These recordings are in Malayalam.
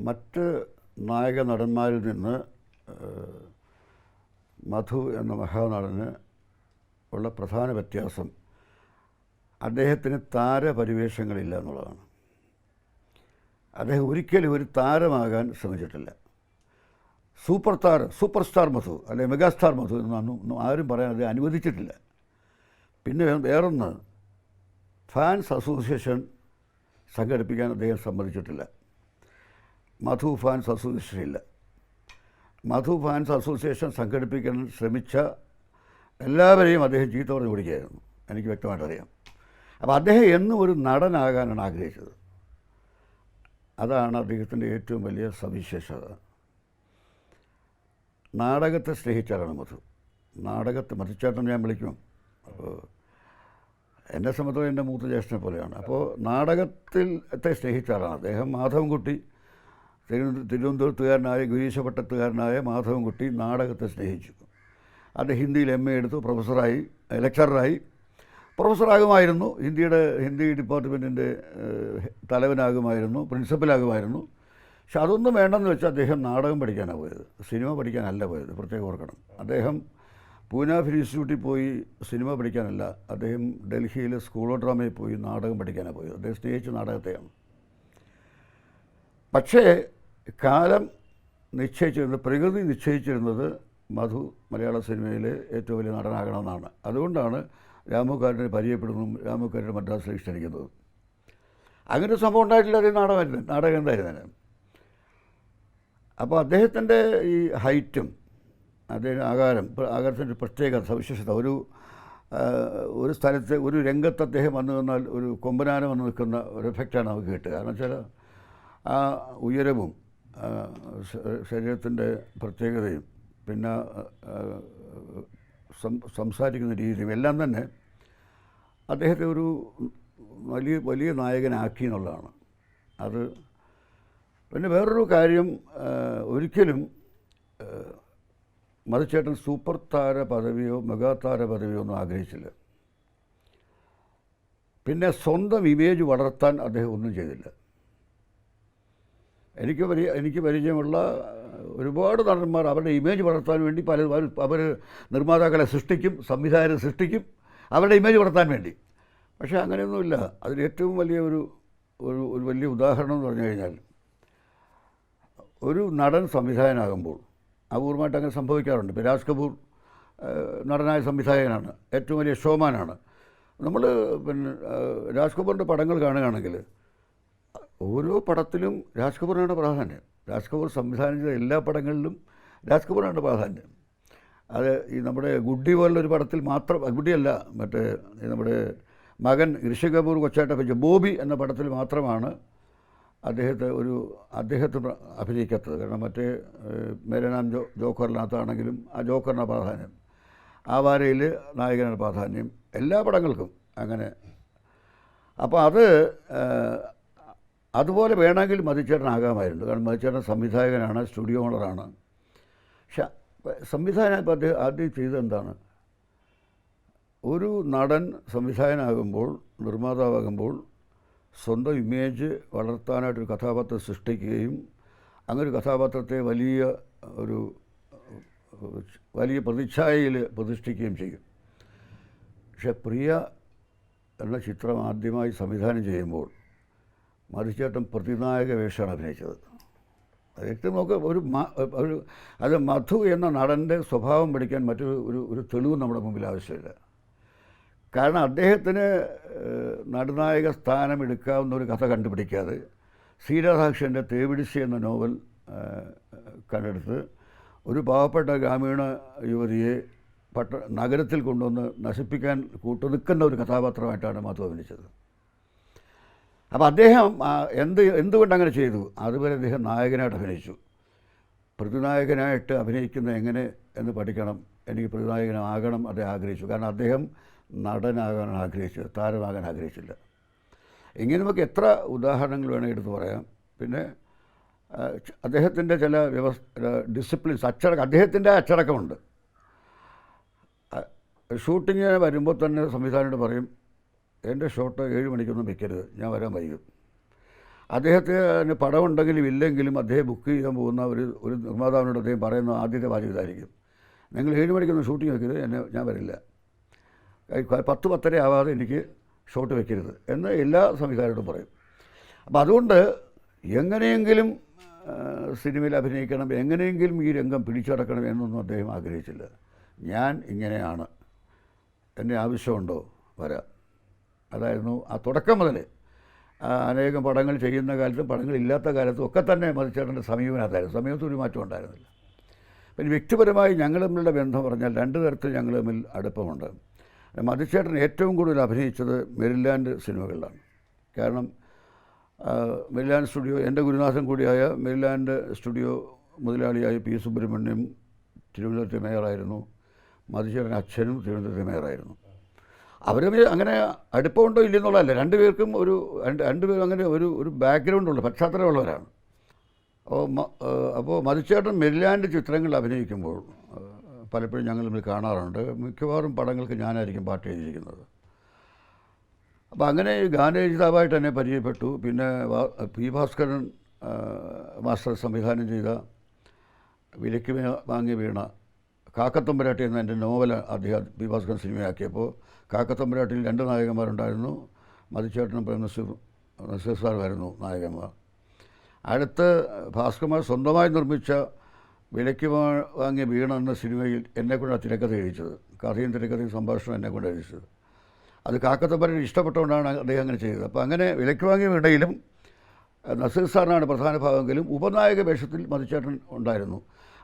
മറ്റ് നായക നടന്മാരിൽ നിന്ന് മധു എന്ന മഹാനടന് ഉള്ള പ്രധാന വ്യത്യാസം അദ്ദേഹത്തിന് താരപരിവേഷങ്ങളില്ല എന്നുള്ളതാണ്. അദ്ദേഹം ഒരിക്കലും ഒരു താരമാകാൻ ശ്രമിച്ചിട്ടില്ല. Super star super star Madhu അല്ലെ മെഗാസ്റ്റാർ മധു എന്നൊന്നും ആരും പറയാൻ അദ്ദേഹം അനുവദിച്ചിട്ടില്ല. പിന്നെ വേറൊന്ന് ഫാൻസ് അസോസിയേഷൻ സംഘടിപ്പിക്കാൻ അദ്ദേഹം സമ്മതിച്ചിട്ടില്ല. മധു ഫാൻസ് അസോസിയേഷൻ ഇല്ല മധു ഫാൻസ് അസോസിയേഷൻ സംഘടിപ്പിക്കാൻ ശ്രമിച്ച എല്ലാവരെയും അദ്ദേഹം ചീത്ത പറഞ്ഞു പിടിക്കുകയായിരുന്നു എനിക്ക് വ്യക്തമായിട്ട് അറിയാം. അപ്പോൾ അദ്ദേഹം എന്നും ഒരു നടനാകാനാണ് ആഗ്രഹിച്ചത്. അതാണ് അദ്ദേഹത്തിന്റെ ഏറ്റവും വലിയ സവിശേഷത. നാടകത്തെ സ്നേഹിച്ചാലാണ് മധു. നാടകത്തെ മധുച്ചേട്ടൻ ഞാൻ വിളിക്കും. അപ്പോൾ എന്നെ സംബന്ധിച്ചോളം എന്റെ മൂത്ത ജ്യേഷ്ഠനെ പോലെയാണ്. അപ്പോൾ നാടകത്തിലത്തെ സ്നേഹിച്ചാലാണ് അദ്ദേഹം. മാധവൻകുട്ടി തിരുവനന്തപുരത്തുകാരനായ ഗിരീശപട്ടത്തുകാരനായ മാധവൻകുട്ടി നാടകത്തെ സ്നേഹിച്ചു. അത് ഹിന്ദിയിൽ എം എ എടുത്തു പ്രൊഫസറായി ലെക്ചറായി പ്രൊഫസറാകുമായിരുന്നു ഹിന്ദിയുടെ ഹിന്ദി ഡിപ്പാർട്ട്മെന്റിന്റെ തലവനാകുമായിരുന്നു പ്രിൻസിപ്പലാകുമായിരുന്നു. പക്ഷെ അതൊന്നും വേണ്ടെന്ന് വെച്ചാൽ അദ്ദേഹം നാടകം പഠിക്കാനാണ് പോയത്. സിനിമ പഠിക്കാനല്ല പോയത് പ്രത്യേകം ഓർക്കണം. അദ്ദേഹം പൂന ഫിലിം ഇൻസ്റ്റിറ്റ്യൂട്ടിൽ പോയി സിനിമ പഠിക്കാനല്ല അദ്ദേഹം ഡൽഹിയിലെ സ്കൂൾ ഓഫ് ഡ്രാമയിൽ പോയി നാടകം പഠിക്കാനാണ് പോയത്. അദ്ദേഹം സ്നേഹിച്ച നാടകത്തെയാണ്. പക്ഷേ കാലം നിശ്ചയിച്ചിരുന്നത് പ്രകൃതി നിശ്ചയിച്ചിരുന്നത് മധു മലയാള സിനിമയിലെ ഏറ്റവും വലിയ നടനാകണമെന്നാണ്. അതുകൊണ്ടാണ് രാമുക്കാരനെ പരിചയപ്പെടുന്നതും രാമുകാരനെ മദ്രാസിലേക്ക് ക്ഷണിക്കുന്നത്. അങ്ങനെ ഒരു സംഭവം ഉണ്ടായിട്ടില്ല അതേ നാടകമായിരുന്നു നാടകം എന്തായിരുന്നു അപ്പോൾ അദ്ദേഹത്തിന്റെ ഈ ഹൈറ്റും അദ്ദേഹം ആകാരം ആകാരത്തിന്റെ പ്രത്യേക സവിശേഷത ഒരു ഒരു സ്ഥലത്ത് ഒരു രംഗത്ത് അദ്ദേഹം വന്നു നിന്നാൽ ഒരു കൊമ്പനാനം വന്ന് നിൽക്കുന്ന ഒരു എഫക്റ്റാണ് നമുക്ക് കിട്ടുക. കാരണം വെച്ചാൽ ആ ഉയരവും ശരീരത്തിന്റെ പ്രത്യേകതയും പിന്നെ സംസാരിക്കുന്ന രീതിയും എല്ലാം തന്നെ അദ്ദേഹത്തെ ഒരു വലിയ വലിയ നായകനാക്കി എന്നുള്ളതാണ്. അത് പിന്നെ വേറൊരു കാര്യം ഒരിക്കലും മധുചേട്ടൻ സൂപ്പർ താര പദവിയോ മെഗാ താര പദവിയോ ഒന്നും ആഗ്രഹിച്ചില്ല. പിന്നെ സ്വന്തം ഇമേജ് വളർത്താൻ അദ്ദേഹം ഒന്നും ചെയ്തില്ല. എനിക്ക് പരി എനിക്ക് പരിചയമുള്ള ഒരുപാട് നടന്മാർ അവരുടെ ഇമേജ് വളർത്താൻ വേണ്ടി പല അവർ നിർമ്മാതാക്കളെ സൃഷ്ടിക്കും സംവിധായകരെ സൃഷ്ടിക്കും അവരുടെ ഇമേജ് വളർത്താൻ വേണ്ടി. പക്ഷേ അങ്ങനെയൊന്നുമില്ല. അതിൽ ഏറ്റവും വലിയ ഒരു ഒരു ഒരു വലിയ ഉദാഹരണം എന്ന് പറഞ്ഞു കഴിഞ്ഞാൽ ഒരു നടൻ സംവിധായകനാകുമ്പോൾ അപൂർവമായിട്ട് അങ്ങനെ സംഭവിക്കാറുണ്ട്. ഇപ്പോൾ രാജ് കപൂർ നടനായ സംവിധായകനാണ്. ഏറ്റവും വലിയ ഷോമാനാണ്. നമ്മൾ പിന്നെ രാജ് കപൂറിന്റെ പടങ്ങൾ കാണുകയാണെങ്കിൽ ഓരോ പടത്തിലും രാജ് കപൂറിനാണ് പ്രാധാന്യം. രാജ് കപൂർ സംവിധാനം ചെയ്ത എല്ലാ പടങ്ങളിലും രാജ് കപൂറിനാണ് പ്രാധാന്യം. അത് ഈ നമ്മുടെ ഗുഡ്ഡി പോലുള്ളൊരു പടത്തിൽ മാത്രം ഗുഡ്ഡിയല്ല മറ്റേ നമ്മുടെ മകൻ ഋഷി കപൂർ കൊച്ചായിട്ട് അഭിനയിച്ച ബോബി എന്ന പടത്തിൽ മാത്രമാണ് അദ്ദേഹത്തെ ഒരു അദ്ദേഹത്തെ അഭിനയിക്കാത്തത്. കാരണം മറ്റേ മേരനാം ജോ ജോക്കറിനകത്താണെങ്കിലും ആ ജോക്കറിന്റെ പ്രാധാന്യം. ആ വാരയിൽ നായകനാണ് പ്രാധാന്യം. എല്ലാ പടങ്ങൾക്കും അങ്ങനെ. അപ്പോൾ അത് അതുപോലെ വേണമെങ്കിൽ മധുചേട്ടനാകാമായിരുന്നു. കാരണം മധുചേട്ടൻ സംവിധായകനാണ് സ്റ്റുഡിയോ ഓണറാണ്. പക്ഷെ സംവിധാനം ഇപ്പോൾ അദ്ദേഹം ആദ്യം ചെയ്തെന്താണ് ഒരു നടൻ സംവിധായകനാകുമ്പോൾ നിർമ്മാതാവാകുമ്പോൾ സ്വന്തം ഇമേജ് വളർത്താനായിട്ടൊരു കഥാപാത്രം സൃഷ്ടിക്കുകയും അങ്ങനെ ഒരു കഥാപാത്രത്തെ വലിയ ഒരു വലിയ പ്രതിച്ഛായയിൽ പ്രതിഷ്ഠിക്കുകയും ചെയ്യും. പക്ഷെ പ്രിയ എന്ന ചിത്രം ആദ്യമായി സംവിധാനം ചെയ്യുമ്പോൾ മധുചേട്ടൻ പ്രതിനായക വേഷമാണ് അഭിനയിച്ചത്. വ്യക്തി നോക്ക് ഒരു ഒരു അത് മധു എന്ന നടന്റെ സ്വഭാവം പഠിക്കാൻ മറ്റൊരു ഒരു ഒരു തെളിവ് നമ്മുടെ മുമ്പിൽ ആവശ്യമില്ല. കാരണം അദ്ദേഹത്തിന് നടനായക സ്ഥാനം എടുക്കാവുന്ന ഒരു കഥ കണ്ടുപിടിക്കാതെ ശ്രീരാധാകൃഷ്ണന്റെ തേവിടിശി എന്ന നോവൽ കണ്ടെടുത്ത് ഒരു പാവപ്പെട്ട ഗ്രാമീണ യുവതിയെ പട്ട നഗരത്തിൽ കൊണ്ടുവന്ന് നശിപ്പിക്കാൻ കൂട്ടുനിൽക്കുന്ന ഒരു കഥാപാത്രമായിട്ടാണ് മധു അഭിനയിച്ചത്. അപ്പോൾ അദ്ദേഹം എന്ത് എന്തുകൊണ്ട് അങ്ങനെ ചെയ്തു? അതുപോലെ അദ്ദേഹം നായകനായിട്ട് അഭിനയിച്ചു. പ്രതിനായകനായിട്ട് അഭിനയിക്കുന്നത് എങ്ങനെ എന്ന് പഠിക്കണം. എനിക്ക് പ്രതിനായകനാകണം അദ്ദേഹം ആഗ്രഹിച്ചു. കാരണം അദ്ദേഹം നടനാകാൻ ആഗ്രഹിച്ചു താരമാകാൻ ആഗ്രഹിച്ചില്ല. ഇങ്ങനെ നമുക്ക് എത്ര ഉദാഹരണങ്ങൾ വേണമെങ്കിൽ എടുത്ത് പറയാം. പിന്നെ അദ്ദേഹത്തിന്റെ ചില വ്യവസ്ഥ ഡിസിപ്ലിൻസ് അച്ചടക്കം അദ്ദേഹത്തിന്റെ അച്ചടക്കമുണ്ട്. ഷൂട്ടിങ്ങിന് വരുമ്പോൾ തന്നെ സംവിധാനോട് പറയും എന്റെ ഷോട്ട് ഏഴ് മണിക്കൊന്നും വെക്കരുത്. ഞാൻ വരാൻ വൈകും. അദ്ദേഹത്തിന് പടമുണ്ടെങ്കിലും ഇല്ലെങ്കിലും അദ്ദേഹം ബുക്ക് ചെയ്യാൻ പോകുന്ന ഒരു ഒരു നിർമ്മാതാവിനോട് അദ്ദേഹം പറയുന്ന ആദ്യത്തെ വാചകം ഇതായിരിക്കും. നിങ്ങൾ ഏഴ് മണിക്കൊന്ന് ഷൂട്ടിംഗ് വെക്കരുത്. എന്നെ ഞാൻ വരില്ല. പത്ത് പത്തര ആവാതെ എനിക്ക് ഷോട്ട് വെക്കരുത്. എന്ന് എല്ലാ സംവിധായകരോടും പറയും. അപ്പം അതുകൊണ്ട് എങ്ങനെയെങ്കിലും സിനിമയിൽ അഭിനയിക്കണം എങ്ങനെയെങ്കിലും ഈ രംഗം പിടിച്ചടക്കണം എന്നൊന്നും അദ്ദേഹം ആഗ്രഹിച്ചില്ല. ഞാൻ ഇങ്ങനെയാണ്. എന്നെ ആവശ്യമുണ്ടോ? വരാം. അതായിരുന്നു ആ തുടക്കം മുതൽ. അനേകം പടങ്ങൾ ചെയ്യുന്ന കാലത്തും പടങ്ങൾ ഇല്ലാത്ത കാലത്തും ഒക്കെ തന്നെ മതിച്ചേട്ടന്റെ സമീപനം അതായിരുന്നു സമീപത്ത് ഒരു മാറ്റം ഉണ്ടായിരുന്നില്ല. പിന്നെ വ്യക്തിപരമായി ഞങ്ങൾ തമ്മിലുള്ള ബന്ധം പറഞ്ഞാൽ രണ്ട് തരത്തിൽ ഞങ്ങൾ തമ്മിൽ അടുപ്പമുണ്ട്. മതിച്ചേട്ടൻ ഏറ്റവും കൂടുതൽ അഭിനയിച്ചത് മെരിലാൻഡ് സിനിമകളിലാണ്. കാരണം മെരിലാൻഡ് സ്റ്റുഡിയോ എന്റെ ഗുരുനാഥൻ കൂടിയായ മെരിലാൻഡ് സ്റ്റുഡിയോ മുതലാളിയായ പി സുബ്രഹ്മണ്യം തിരുവനന്തപുരത്തെ മേയറായിരുന്നു. മതിച്ചേട്ടൻ അച്ഛനും തിരുവനന്തപുരത്തെ മേയറായിരുന്നു. അവർ അങ്ങനെ അടുപ്പമുണ്ടോ ഇല്ലെന്നുള്ളതല്ല. രണ്ടുപേർക്കും ഒരു രണ്ട് രണ്ടുപേരും അങ്ങനെ ഒരു ഒരു ബാക്ക്ഗ്രൗണ്ടുള്ള പശ്ചാത്തലമുള്ളവരാണ്. അപ്പോൾ അപ്പോൾ മതിച്ചേട്ടൻ മെരിലാൻഡ് ചിത്രങ്ങൾ അഭിനയിക്കുമ്പോൾ പലപ്പോഴും ഞങ്ങൾ തമ്മിൽ കാണാറുണ്ട്. മിക്കവാറും പടങ്ങൾക്ക് ഞാനായിരിക്കും പാട്ട് എഴുതിയിരിക്കുന്നത് അപ്പോൾ അങ്ങനെ ഗാനരചിതാവായിട്ട് എന്നെ പരിചയപ്പെട്ടു. പിന്നെ പി ഭാസ്കരൻ മാസ്റ്റർ സംവിധാനം ചെയ്ത വിലയ്ക്ക് വാങ്ങി വീണ കാക്കത്തമ്പരാട്ടി എന്ന എന്റെ നോവൽ അദ്ദേഹം പി ഭാസ്കരൻ സിനിമയാക്കിയപ്പോൾ കാക്കത്തമ്പരാട്ടിയിൽ രണ്ട് നായകന്മാരുണ്ടായിരുന്നു. മതിച്ചേട്ടനും പ്രേം നസീർ നസീർ സാറുമായിരുന്നു നായകന്മാർ. അടുത്ത് ഭാസ്കർമാർ സ്വന്തമായി നിർമ്മിച്ച വിലയ്ക്ക് വാങ്ങിയ വീണ എന്ന സിനിമയിൽ എന്നെക്കൊണ്ടാണ് തിരക്കഥ എഴുതിച്ചത്. കഥയും തിരക്കഥയും സംഭാഷണം എന്നെക്കൊണ്ട് എഴുതിച്ചത്. അത് കാക്കത്തമ്പരൻ ഇഷ്ടപ്പെട്ടുകൊണ്ടാണ് അദ്ദേഹം അങ്ങനെ ചെയ്തത്. അപ്പോൾ അങ്ങനെ വിലയ്ക്ക് വാങ്ങിയ വീണയിലും നസീർ സാറിനാണ് പ്രധാന ഭാഗമെങ്കിലും ഉപനായക വേഷത്തിൽ മതിച്ചേട്ടൻ ഉണ്ടായിരുന്നു.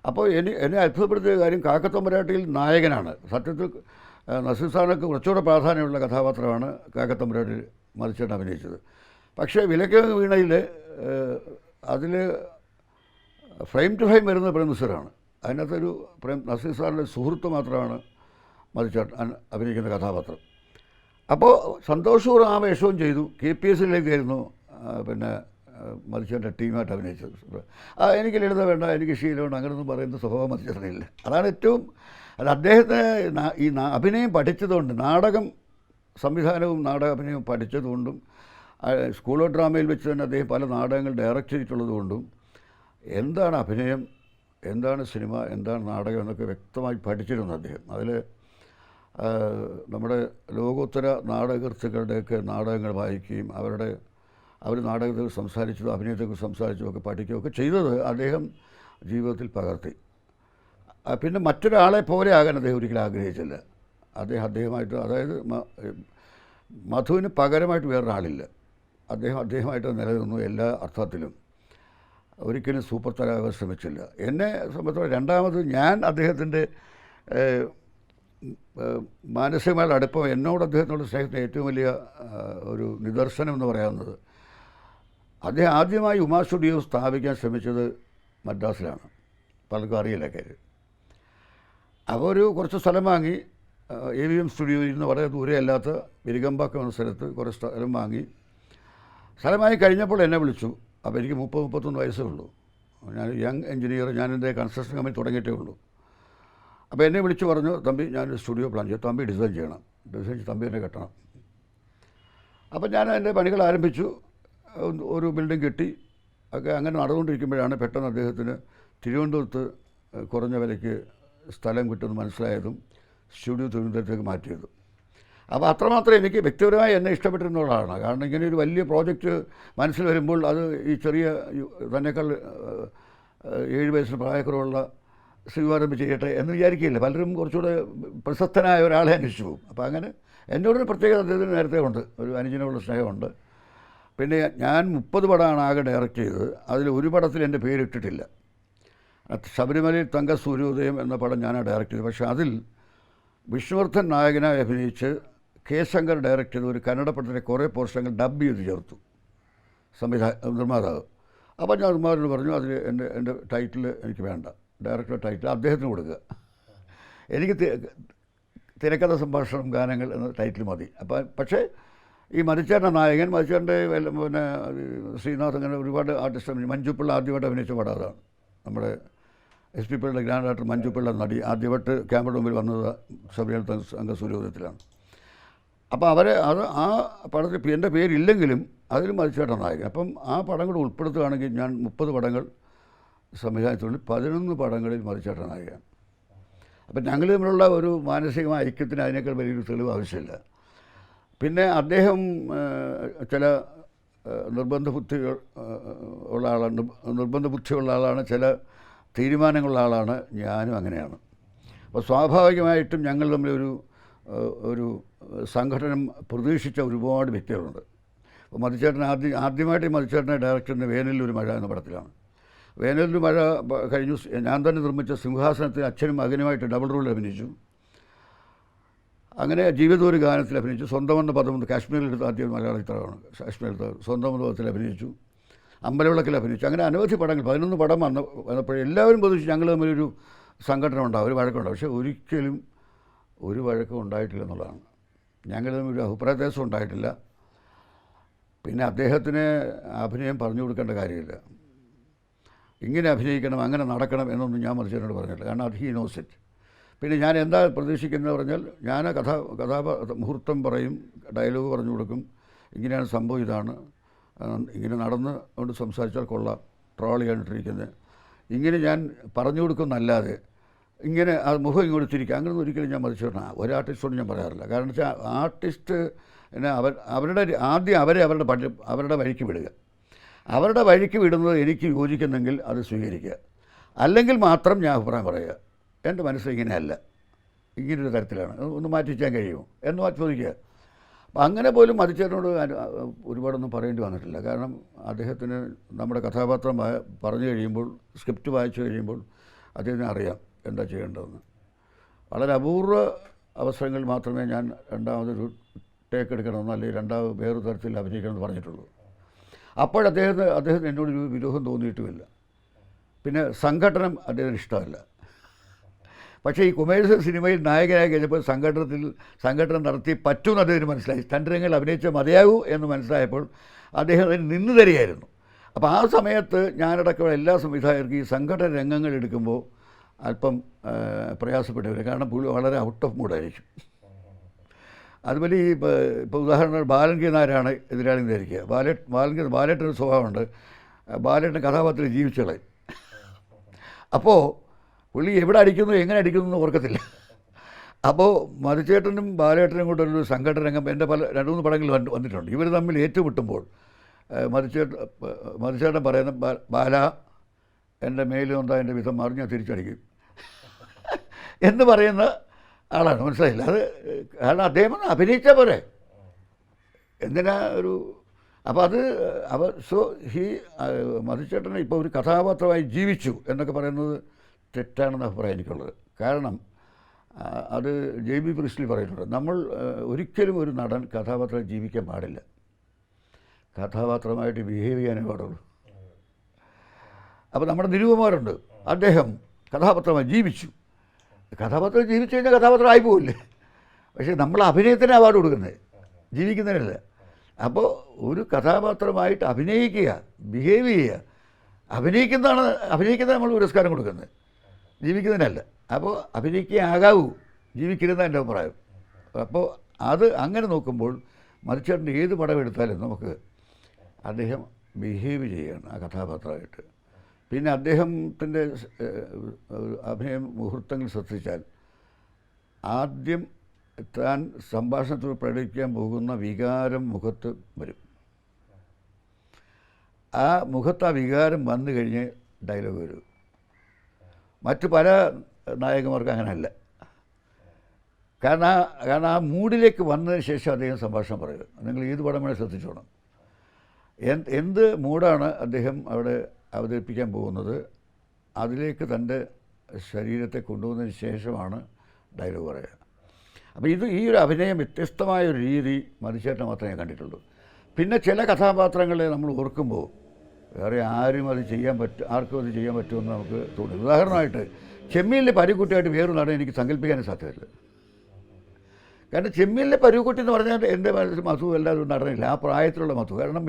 അപ്പോൾ എനി എന്നെ അത്ഭുതപ്പെടുത്തിയ കാര്യം കാക്കത്തമ്പരാട്ടിയിൽ നായകനാണ്. സത്യത്തിൽ നസീർ സാറിനൊക്കെ കുറച്ചുകൂടെ പ്രാധാന്യമുള്ള കഥാപാത്രമാണ് കാക്കത്തമ്പരാട്ടിൽ മതിച്ചേട്ടൻ അഭിനയിച്ചത്. പക്ഷേ വിലക്ക് വീണയിൽ അതിൽ ഫ്രെയിം ടു ഫ്രെയിം വരുന്ന പ്രേം നസീറാണ്. അതിനകത്തൊരു പ്രേം നസീർ സാറിന്റെ സുഹൃത്ത് മാത്രമാണ് മതിച്ചേട്ടൻ അഭിനയിക്കുന്ന കഥാപാത്രം. അപ്പോൾ സന്തോഷവും ആ വേഷവും ചെയ്തു. കെ പി എസിലേക്കായിരുന്നു പിന്നെ മതിച്ചേട്ടന്റെ ടീമായിട്ട് അഭിനയിച്ചത്. ആ എനിക്ക് ലളിത വേണ്ട എനിക്ക് ശീലമുണ്ട് അങ്ങനെയൊന്നും പറയുന്ന സ്വഭാവം മതിച്ചേട്ടനില്ല അതാണ് ഏറ്റവും അത് അദ്ദേഹത്തെ ഈ അഭിനയം പഠിച്ചതുകൊണ്ട് നാടകം സംവിധാനവും നാടക അഭിനയവും പഠിച്ചതുകൊണ്ടും സ്കൂൾ ഓഫ് ഡ്രാമയിൽ വെച്ച് തന്നെ അദ്ദേഹം പല നാടകങ്ങൾ ഡയറക്റ്റ് ചെയ്തിട്ടുള്ളതുകൊണ്ടും എന്താണ് അഭിനയം എന്താണ് സിനിമ എന്താണ് നാടകം എന്നൊക്കെ വ്യക്തമായി പഠിച്ചിരുന്നു അദ്ദേഹം. അതിൽ നമ്മുടെ ലോകോത്തര നാടകകൃത്തുക്കളുടെയൊക്കെ നാടകങ്ങൾ വായിക്കുകയും അവരുടെ അവർ നാടകത്തിൽ സംസാരിച്ചതും അഭിനയത്തെക്കുറിച്ച് സംസാരിച്ചു ഒക്കെ പഠിക്കുകയൊക്കെ ചെയ്തത് അദ്ദേഹം ജീവിതത്തിൽ പകർത്തി. പിന്നെ മറ്റൊരാളെ പോലെ ആകാൻ അദ്ദേഹം ഒരിക്കലും ആഗ്രഹിച്ചില്ല. അദ്ദേഹം അദ്ദേഹമായിട്ട് അതായത് മധുവിന് പകരമായിട്ട് വേറൊരാളില്ല. അദ്ദേഹം അദ്ദേഹമായിട്ട് നിലനിന്നു എല്ലാ അർത്ഥത്തിലും. ഒരിക്കലും സൂപ്പർ തരാകാൻ ശ്രമിച്ചില്ല. എന്നെ സംബന്ധിച്ചോളം രണ്ടാമത് ഞാൻ അദ്ദേഹത്തിന്റെ മാനസികമായ അടുപ്പം എന്നോട് അദ്ദേഹത്തിനോട് സ്നേഹത്തിന് ഏറ്റവും വലിയ ഒരു നിദർശനം എന്ന് പറയാവുന്നത് അദ്ദേഹം ആദ്യമായി ഉമാ സ്റ്റുഡിയോ സ്ഥാപിക്കാൻ ശ്രമിച്ചത് മദ്രാസിലാണ് പലർക്കും അറിയില്ല അപ്പോൾ ഒരു കുറച്ച് സ്ഥലം വാങ്ങി എ വി എം സ്റ്റുഡിയോയിൽ നിന്ന് വളരെ ദൂരെ അല്ലാത്ത പെരുകമ്പാക്കം എന്ന സ്ഥലത്ത് കുറച്ച് സ്ഥലം വാങ്ങി. സ്ഥലമായി കഴിഞ്ഞപ്പോൾ എന്നെ വിളിച്ചു. അപ്പോൾ എനിക്ക് മുപ്പത് മുപ്പത്തൊന്ന് വയസ്സേ ഉള്ളൂ. ഞാൻ യങ് എഞ്ചിനീയർ ഞാൻ എന്റെ കൺസ്ട്രക്ഷൻ കമ്പനി തുടങ്ങിയിട്ടേ ഉള്ളൂ. അപ്പോൾ എന്നെ വിളിച്ചു പറഞ്ഞു തമ്പി ഞാനൊരു സ്റ്റുഡിയോ പ്ലാൻ ചെയ്തു തമ്പി ഡിസൈൻ ചെയ്യണം. ഡിസൈൻ ചെയ്ത് തമ്പി എന്നെ കെട്ടണം. അപ്പോൾ ഞാൻ എന്റെ പണികൾ ആരംഭിച്ചു. ഒരു ബിൽഡിംഗ് കെട്ടി. ഒക്കെ അങ്ങനെ നടന്നുകൊണ്ടിരിക്കുമ്പോഴാണ് പെട്ടെന്ന് അദ്ദേഹത്തിന് തിരുവനന്തപുരത്ത് കുറഞ്ഞ വിലയ്ക്ക് സ്ഥലം കിട്ടുമെന്ന് മനസ്സിലായതും സ്റ്റുഡിയോ തിരുവനന്തപുരത്തേക്ക് മാറ്റിയതും. അപ്പോൾ അത്രമാത്രം എനിക്ക് വ്യക്തിപരമായി എന്നെ ഇഷ്ടപ്പെട്ടിരുന്ന ഒരാളാണ്. കാരണം ഇങ്ങനെ ഒരു വലിയ പ്രോജക്റ്റ് മനസ്സിൽ വരുമ്പോൾ അത് ഈ ചെറിയ തന്നെക്കാൾ ഏഴ് വയസ്സിന് പ്രായക്കുറവുള്ള സ്വീകാരം ചെയ്യട്ടെ എന്ന് വിചാരിക്കില്ല പലരും കുറച്ചുകൂടെ പ്രശസ്തനായ ഒരാളെ അന്വേഷിച്ചു പോകും. അപ്പോൾ അങ്ങനെ എന്നോടൊരു പ്രത്യേകത അദ്ദേഹത്തിന് നേരത്തെ ഉണ്ട്. ഒരു അനുജനമുള്ള സ്നേഹമുണ്ട്. പിന്നെ ഞാൻ മുപ്പത് പടമാണ് ആകെ ഡയറക്റ്റ് ചെയ്തത്. അതിൽ ഒരു പടത്തിൽ എന്റെ പേരിട്ടിട്ടില്ല. ശബരിമലയിൽ തങ്ക സൂര്യോദയം എന്ന പടം ഞാനാണ് ഡയറക്റ്റ് ചെയ്തത്. പക്ഷേ അതിൽ വിഷ്ണുവർദ്ധൻ നായകനായി അഭിനയിച്ച് കെ ശങ്കർ ഡയറക്റ്റ് ചെയ്ത ഒരു കന്നഡ പടത്തിന്റെ കുറേ പോർഷനുകൾ ഡബ് ചെയ്ത് ചേർത്തു. സംവിധാ നിർമ്മാതാവ്. അപ്പോൾ ഞാൻ നിർമ്മാതാവിനോട് പറഞ്ഞു അതിൽ എന്റെ എന്റെ ടൈറ്റിൽ എനിക്ക് വേണ്ട. ഡയറക്ടർ ടൈറ്റിൽ അദ്ദേഹത്തിന് കൊടുക്കുക. എനിക്ക് തിരക്കഥ സംഭാഷണം ഗാനങ്ങൾ എന്ന ടൈറ്റിൽ മതി. അപ്പം പക്ഷേ ഈ മരിച്ചേട്ട നായകൻ മരിച്ചേട്ടന്റെ പിന്നെ ശ്രീനാഥ് അങ്ങനെ ഒരുപാട് ആർട്ടിസ്റ്റ് അഭിനയിച്ചു മഞ്ജുപ്പിള്ള ആദ്യമായിട്ട് അഭിനയിച്ച പടം അതാണ് നമ്മുടെ എസ് പി പിള്ളയുടെ ഗ്രാൻഡ് ആക്ടർ മഞ്ജുപ്പിള്ള നടി ആദ്യമായിട്ട് ക്യാമറ മുമ്പിൽ വന്നത് ശബരിമല അംഗ സൂര്യോദയത്തിലാണ് അപ്പോൾ അവരെ അത് ആ പടത്തിൽ എന്റെ പേരില്ലെങ്കിലും അതിലും മതിച്ചേട്ടൻ നായകൻ. അപ്പം ആ പടം കൂടെ ഉൾപ്പെടുത്തുകയാണെങ്കിൽ ഞാൻ മുപ്പത് പടങ്ങൾ സംവിധാനത്തിനുള്ളിൽ പതിനൊന്ന് പടങ്ങളിൽ മതിച്ചേട്ടൻ നായകൻ. അപ്പം ഞങ്ങൾ തമ്മിലുള്ള ഒരു മാനസികമായ ഐക്യത്തിന് അതിനേക്കാൾ വലിയൊരു തെളിവ് ആവശ്യമില്ല. പിന്നെ അദ്ദേഹം ചില നിർബന്ധ ബുദ്ധികൾ ഉള്ള ആളാണ് നിർബന്ധ ബുദ്ധിയുള്ള ആളാണ് ചില തീരുമാനങ്ങളുള്ള ആളാണ് ഞാനും അങ്ങനെയാണ്. അപ്പോൾ സ്വാഭാവികമായിട്ടും ഞങ്ങൾ തമ്മിലൊരു ഒരു സംഘടനം പ്രതീക്ഷിച്ച ഒരുപാട് വ്യക്തികളുണ്ട്. അപ്പോൾ മധുചേട്ടൻ ആദ്യം ആദ്യമായിട്ട് മതിച്ചേട്ടനെ ഡയറക്റ്റ് ചെയ്യുന്ന മഴ എന്ന പടത്തിലാണ്. വേനലിൽ മഴ കഴിഞ്ഞു ഞാൻ തന്നെ നിർമ്മിച്ച സിംഹാസനത്തിൽ അച്ഛനും മകനുമായിട്ട് ഡബിൾ റോളിൽ അഭിനയിച്ചു. അങ്ങനെ ജീവിതം ഒരു ഗാനത്തിൽ അഭിനയിച്ചു. സ്വന്തം എന്ന പദം കാശ്മീരിൽ എടുത്ത ആദ്യം മലയാള ചിത്രമാണ്. കാശ്മീരിലത്തെ സ്വന്തം എന്ന പദത്തിൽ അഭിനയിച്ചു. അമ്പലവിളക്കിൽ അഭിനയിച്ചു. അങ്ങനെ അനവധി പടങ്ങൾ പതിനൊന്ന് പടം വന്ന വന്നപ്പോൾ എല്ലാവരും പ്രതീക്ഷിച്ചു ഞങ്ങൾ തമ്മിലൊരു സംഘടന ഉണ്ടാവും ഒരു വഴക്കുണ്ടാവും. പക്ഷേ ഒരിക്കലും ഒരു വഴക്കം ഉണ്ടായിട്ടില്ല എന്നുള്ളതാണ്. ഞങ്ങൾ തമ്മിൽ ഒരു അഭിപ്രായ വ്യത്യാസം ഉണ്ടായിട്ടില്ല. പിന്നെ അദ്ദേഹത്തിന് അഭിനയം പറഞ്ഞു കൊടുക്കേണ്ട കാര്യമില്ല. ഇങ്ങനെ അഭിനയിക്കണം അങ്ങനെ നടക്കണം എന്നൊന്നും ഞാൻ മത്സരനോട് പറഞ്ഞിട്ടില്ല. കാരണം അത് ഹീ നോസ് ഇറ്റ് പിന്നെ ഞാൻ എന്താ പ്രതീക്ഷിക്കുന്നത് പറഞ്ഞാൽ ഞാൻ കഥ കഥാ മുഹൂർത്തം പറയും ഡയലോഗ് പറഞ്ഞു കൊടുക്കും. ഇങ്ങനെയാണ് സംഭവം ഇതാണ്. ഇങ്ങനെ നടന്ന് കൊണ്ട് സംസാരിച്ചാൽ കൊള്ളാം. ട്രോൾ ചെയ്യാണ്ടിരിക്കുന്നത് ഇങ്ങനെ ഞാൻ പറഞ്ഞു കൊടുക്കുന്നല്ലാതെ ഇങ്ങനെ ആ മുഖം ഇങ്ങോട്ട് തിരിക്കുക അങ്ങനെ ഒരിക്കലും ഞാൻ മതിച്ചിടണം ഒരു ആർട്ടിസ്റ്റോട് ഞാൻ പറയാറില്ല. കാരണം വെച്ചാൽ ആർട്ടിസ്റ്റ് പിന്നെ അവർ അവരുടെ ആദ്യം അവരെ അവരുടെ പഠി അവരുടെ വഴിക്ക് വിടുക. അവരുടെ വഴിക്ക് വിടുന്നത് എനിക്ക് യോജിക്കുന്നെങ്കിൽ അത് സ്വീകരിക്കുക. അല്ലെങ്കിൽ മാത്രം ഞാൻ അഭിപ്രായം പറയുക. എന്റെ മനസ്സ് ഇങ്ങനെയല്ല. ഇങ്ങനൊരു തരത്തിലാണ്. ഒന്ന് മാറ്റി വെച്ചാൽ കഴിയുമോ? എന്ന് ചോദിക്കുക. അപ്പം അങ്ങനെ പോലും മതിച്ചേട്ടനോട് ഒരുപാടൊന്നും പറയേണ്ടി വന്നിട്ടില്ല. കാരണം അദ്ദേഹത്തിന് നമ്മുടെ കഥാപാത്രം പറഞ്ഞു കഴിയുമ്പോൾ സ്ക്രിപ്റ്റ് വായിച്ചു കഴിയുമ്പോൾ അദ്ദേഹത്തിന് അറിയാം എന്താ ചെയ്യേണ്ടതെന്ന്. വളരെ അപൂർവ അവസരങ്ങളിൽ മാത്രമേ ഞാൻ രണ്ടാമതൊരു ടേക്ക് എടുക്കണമെന്ന് അല്ലെങ്കിൽ രണ്ടാമത് വേറൊരു തരത്തിൽ അഭിനയിക്കണമെന്ന് പറഞ്ഞിട്ടുള്ളൂ. അപ്പോഴദ്ദേഹത്തിന് അദ്ദേഹത്തിന് എന്നോട് വിരോധം തോന്നിയിട്ടുമില്ല. പിന്നെ സംഘടനം അദ്ദേഹത്തിന് ഇഷ്ടമല്ല. പക്ഷേ ഈ കുമേഴ്സ് സിനിമയിൽ നായകനായി കഴിഞ്ഞപ്പോൾ സംഘടനത്തിൽ സംഘടന നടത്തി പറ്റുമെന്ന് അദ്ദേഹത്തിന് മനസ്സിലായി. തണ്ടരങ്ങൾ അഭിനയിച്ച മതിയാകൂ എന്ന് മനസ്സിലായപ്പോൾ അദ്ദേഹം അതിന് നിന്ന് തരികയായിരുന്നു. അപ്പോൾ ആ സമയത്ത് ഞാനടക്കമുള്ള എല്ലാ സംവിധായകർക്കും ഈ സംഘടന രംഗങ്ങൾ എടുക്കുമ്പോൾ അല്പം പ്രയാസപ്പെട്ടവർ കാരണം പുള്ളി വളരെ ഔട്ട് ഓഫ് മൂഡായിരിക്കും അതുപോലെ ഈ ഇപ്പോൾ ഉദാഹരണം ബാലൻ കെ നായരാണ് എതിരാളി ധരിക്കുക ബാല ബാലൻ കെ ബാലേട്ടന് സ്വഭാവമുണ്ട് ബാലേട്ടൻ കഥാപാത്രം ജീവിച്ചളെ അപ്പോൾ പുള്ളി എവിടെ അടിക്കുന്നു എങ്ങനെ അടിക്കുന്നു എന്ന് ഓർക്കത്തില്ല. അപ്പോൾ മധുചേട്ടനും ബാലേട്ടനും കൂടെ ഒരു സംഘടന രംഗം എന്റെ പല രണ്ട് മൂന്ന് പടങ്ങളിൽ വന്ന് വന്നിട്ടുണ്ട്. ഇവർ തമ്മിൽ ഏറ്റുമുട്ടുമ്പോൾ മധുചേട്ടൻ മധുചേട്ടൻ പറയുന്ന "ബാ- ബാല എന്റെ മേലും എന്താ എന്റെ വിധം മാറി ഞാൻ തിരിച്ചടിക്കും. എന്ന് പറയുന്ന ആളാണ്. മനസ്സിലായില്ല? അത് കാരണം അദ്ദേഹം ഒന്ന് പോലെ എന്തിനാ ഒരു അപ്പോൾ അത് അവ സോ ഹി മധുചേട്ടനെ ഇപ്പോൾ ഒരു കഥാപാത്രമായി ജീവിച്ചു എന്നൊക്കെ പറയുന്നത് തെറ്റാണെന്ന അഭിപ്രായം എനിക്കുള്ളത്. കാരണം അത് ജെ ബി പ്രിസ്ലി പറയുന്നുണ്ട്. നമ്മൾ ഒരിക്കലും ഒരു നടൻ കഥാപാത്രം ജീവിക്കാൻ പാടില്ല. കഥാപാത്രമായിട്ട് ബിഹേവ് ചെയ്യാനേ പാടുള്ളൂ. അപ്പോൾ നമ്മുടെ നിരൂപമാരുണ്ട് അദ്ദേഹം കഥാപാത്രമായി ജീവിച്ചു. കഥാപാത്രം ജീവിച്ചു കഴിഞ്ഞാൽ കഥാപാത്രം ആയി പോവില്ലേ? പക്ഷേ നമ്മൾ അഭിനയത്തിന് അവാർഡ് കൊടുക്കുന്നത്. ജീവിക്കുന്നതിനല്ല അപ്പോൾ ഒരു കഥാപാത്രമായിട്ട് അഭിനയിക്കുക ബിഹേവ് ചെയ്യുക അഭിനയിക്കുന്നതാണ് അഭിനയിക്കുന്നത് നമ്മൾ പുരസ്കാരം കൊടുക്കുന്നത്. ജീവിക്കുന്നതിനല്ല അപ്പോൾ അഭിനയിക്കാകാവൂ ജീവിക്കരുതെന്ന് എന്റെ അഭിപ്രായം. അപ്പോൾ അത് അങ്ങനെ നോക്കുമ്പോൾ മരിച്ചേട്ടൻ ഏത് പടം എടുത്താലും നമുക്ക് അദ്ദേഹം ബിഹേവ് ചെയ്യണം ആ കഥാപാത്രമായിട്ട്. പിന്നെ അദ്ദേഹത്തിന്റെ അഭിനയ മുഹൂർത്തങ്ങൾ ശ്രദ്ധിച്ചാൽ ആദ്യം താൻ സംഭാഷണത്തിൽ പ്രകടിപ്പിക്കാൻ പോകുന്ന വികാരം മുഖത്ത് വരും. ആ മുഖത്ത് ആ വികാരം വന്നു കഴിഞ്ഞ് ഡയലോഗ് വരും. മറ്റു പല നായകന്മാർക്കും അങ്ങനെയല്ല. കാരണം കാരണം ആ മൂഡിലേക്ക് വന്നതിന് ശേഷം അദ്ദേഹം സംഭാഷണം പറയുക. നിങ്ങൾ ഏത് പടം വേണേൽ ശ്രദ്ധിച്ചോണം. എന്ത് എന്ത് മൂഡാണ് അദ്ദേഹം അവിടെ അവതരിപ്പിക്കാൻ പോകുന്നത്? അതിലേക്ക് തന്റെ ശരീരത്തെ കൊണ്ടുപോകുന്നതിന് ശേഷമാണ് ഡയലോഗ് പറയുക. അപ്പോൾ ഇത് ഈ ഒരു അഭിനയം വ്യത്യസ്തമായ ഒരു രീതി മനുഷ്യരുടെ മാത്രമേ കണ്ടിട്ടുള്ളൂ. പിന്നെ ചില കഥാപാത്രങ്ങളെ നമ്മൾ ഓർക്കുമ്പോൾ വേറെ ആരും അത് ചെയ്യാൻ പറ്റും ആർക്കും അത് ചെയ്യാൻ പറ്റുമെന്ന് നമുക്ക് തോന്നി ഉദാഹരണമായിട്ട് ചെമ്മീനിലെ പരിക്കുട്ടിയായിട്ട് വേറൊരു നടൻ എനിക്ക് സങ്കല്പിക്കാനും സാധ്യതയില്ല. കാരണം ചെമ്മീനിലെ പരുക്കുട്ടി എന്ന് പറഞ്ഞാൽ എന്റെ മനസ്സിൽ മധു അല്ലാതെ ഒരു നടനില്ല. ആ പ്രായത്തിലുള്ള മധു. കാരണം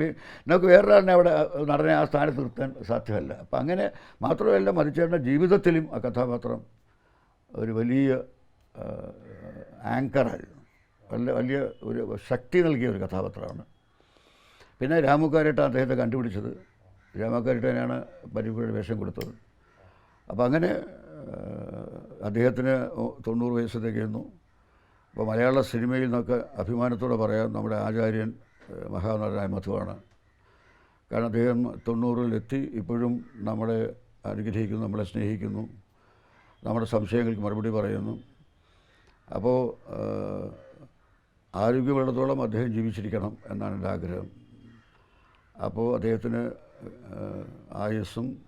നമുക്ക് വേറൊരാളിനെ അവിടെ നടനെ ആ സ്ഥാനത്ത് നിർത്താൻ സാധ്യമല്ല. അപ്പം അങ്ങനെ മാത്രമല്ല മരിച്ചേട്ടന്റെ ജീവിതത്തിലും ആ കഥാപാത്രം ഒരു വലിയ ആങ്കറായിരുന്നു വലിയ വലിയ ഒരു ശക്തി നൽകിയ ഒരു കഥാപാത്രമാണ്. പിന്നെ രാമുക്കാരായിട്ട് അദ്ദേഹത്തെ കണ്ടുപിടിച്ചത്. രാമക്കാരായിട്ടാണ് പരിപ്പുഴ വേഷം കൊടുത്തത്. അപ്പം അങ്ങനെ അദ്ദേഹത്തിന് തൊണ്ണൂറ് വയസ്സ് തികയുന്നു അപ്പോൾ മലയാള സിനിമയിൽ നിന്നൊക്കെ അഭിമാനത്തോടെ പറയാം നമ്മുടെ ആചാര്യൻ മഹാനാരായ മധുവാണ്. കാരണം അദ്ദേഹം തൊണ്ണൂറിലെത്തി ഇപ്പോഴും നമ്മളെ അനുഗ്രഹിക്കുന്നു നമ്മളെ സ്നേഹിക്കുന്നു നമ്മുടെ സംശയങ്ങൾക്ക് മറുപടി പറയുന്നു. അപ്പോൾ ആരോഗ്യമുള്ളതോളം അദ്ദേഹം ജീവിച്ചിരിക്കണം എന്നാണ് എന്റെ ആഗ്രഹം. അപ്പോൾ അദ്ദേഹത്തിന് ആയുസ്സും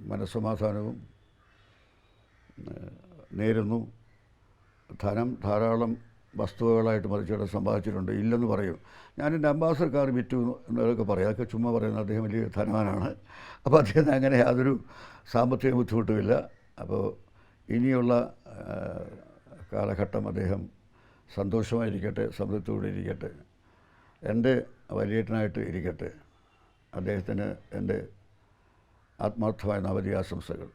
മനസ്സമാധാനവും നേരുന്നു. ധനം ധാരാളം വസ്തുവകളായിട്ട് മറിച്ചവിടെ സമ്പാദിച്ചിട്ടുണ്ട്. ഇല്ലെന്ന് പറയും. ഞാൻ എന്റെ അംബാസഡർ കാർ വിറ്റു എന്നൊക്കെ പറയും. അതൊക്കെ ചുമ്മാ പറയുന്നത് അദ്ദേഹം വലിയ ധനവാനാണ്. അപ്പോൾ അദ്ദേഹത്തിന് അങ്ങനെ യാതൊരു സാമ്പത്തിക ബുദ്ധിമുട്ടുമില്ല. അപ്പോൾ ഇനിയുള്ള കാലഘട്ടം അദ്ദേഹം സന്തോഷമായിരിക്കട്ടെ സമൃദ്ധിയോടെ ഇരിക്കട്ടെ. എന്റെ വലിയേട്ടനായിട്ട് ഇരിക്കട്ടെ. അദ്ദേഹത്തിന് എന്റെ ആത്മാർത്ഥമായ നവതി ആശംസകൾ